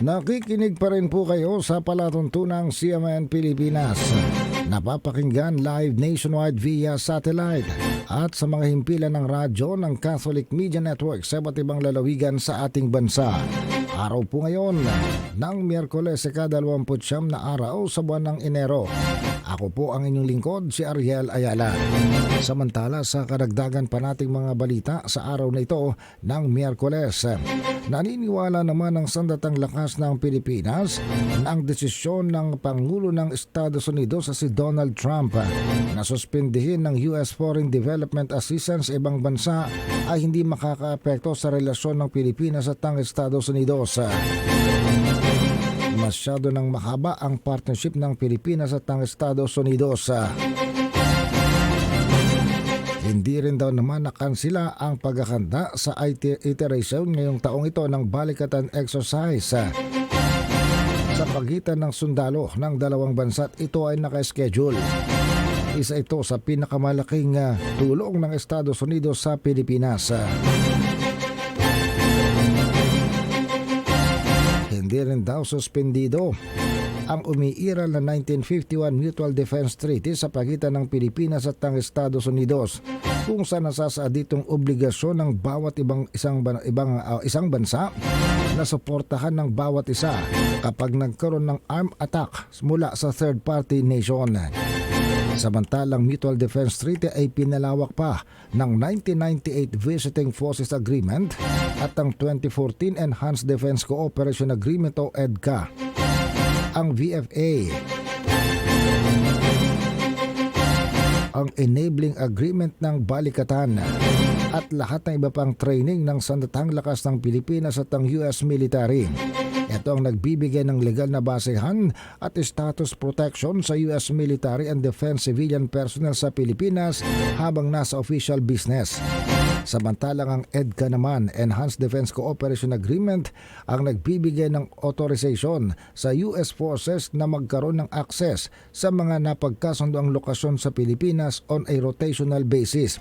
Nakikinig pa rin po kayo sa palatuntunang CMN Pilipinas. Napapakinggan live nationwide via satellite at sa mga himpilan ng radyo ng Catholic Media Network sa iba't ibang lalawigan sa ating bansa. Araw po ngayon ng Miyerkules ika-29 na araw sa buwan ng Enero. Ako po ang inyong lingkod, si Ariel Ayala. Samantala sa karagdagan pa nating mga balita sa araw na ito ng Miyerkules, naniniwala naman ang sandatang lakas ng Pilipinas na ang desisyon ng Pangulo ng Estados Unidos sa si Donald Trump na suspindihin ng US Foreign Development Assistance ibang bansa ay hindi makakaapekto sa relasyon ng Pilipinas at ang Estados Unidos. Masyado nang mahaba ang partnership ng Pilipinas at ng Estados Unidos. Hindi rin daw naman nakansila ang pagkakanda sa IT iteration ngayong taong ito ng balikatan exercise sa pagitan ng sundalo ng dalawang bansa ito ay naka-schedule. Isa ito sa pinakamalaking ah, tulong ng Estados Unidos sa Pilipinas. Hindi rin daw suspendido ang umiiral na 1951 Mutual Defense Treaty sa pagitan ng Pilipinas at ng Estados Unidos kung saan nasasaad ditong obligasyon ng bawat ibang isang ban- ibang ah, isang bansa na suportahan ng bawat isa kapag nagkaroon ng armed attack mula sa third party nation. Samantalang Mutual Defense Treaty ay pinalawak pa ng 1998 Visiting Forces Agreement at ang 2014 Enhanced Defense Cooperation Agreement o EDCA. Ang VFA ang enabling agreement ng balikatan at lahat ng iba pang training ng sandatang lakas ng Pilipinas at ng US military. Ito ang nagbibigay ng legal na basehan at status protection sa US military and defense civilian personnel sa Pilipinas habang nasa official business. Samantalang ang EDCA naman, Enhanced Defense Cooperation Agreement, ang nagbibigay ng authorization sa US forces na magkaroon ng access sa mga napagkasundo ang lokasyon sa Pilipinas on a rotational basis.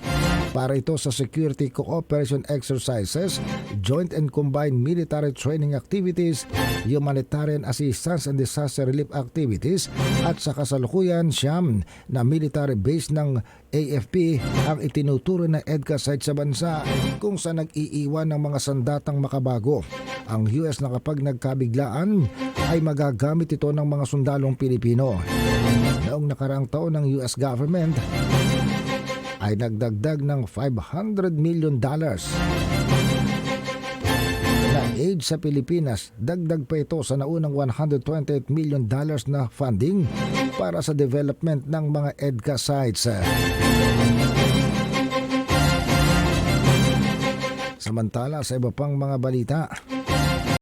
Para ito sa security cooperation exercises, joint and combined military training activities, humanitarian assistance and disaster relief activities at sa kasalukuyan siyam na military base ng AFP ang itinuturo na EDCA site sa bansa kung saan nag-iiwan ng mga sandatang makabago. Ang US na kapag nagkabiglaan ay magagamit ito ng mga sundalong Pilipino. Noong nakaraang taon ng US government ay nagdagdag ng 500 million dollars na aid sa Pilipinas. Dagdag pa ito sa naunang 128 million dollars na funding para sa development ng mga EDCA sites. Samantala sa iba pang mga balita,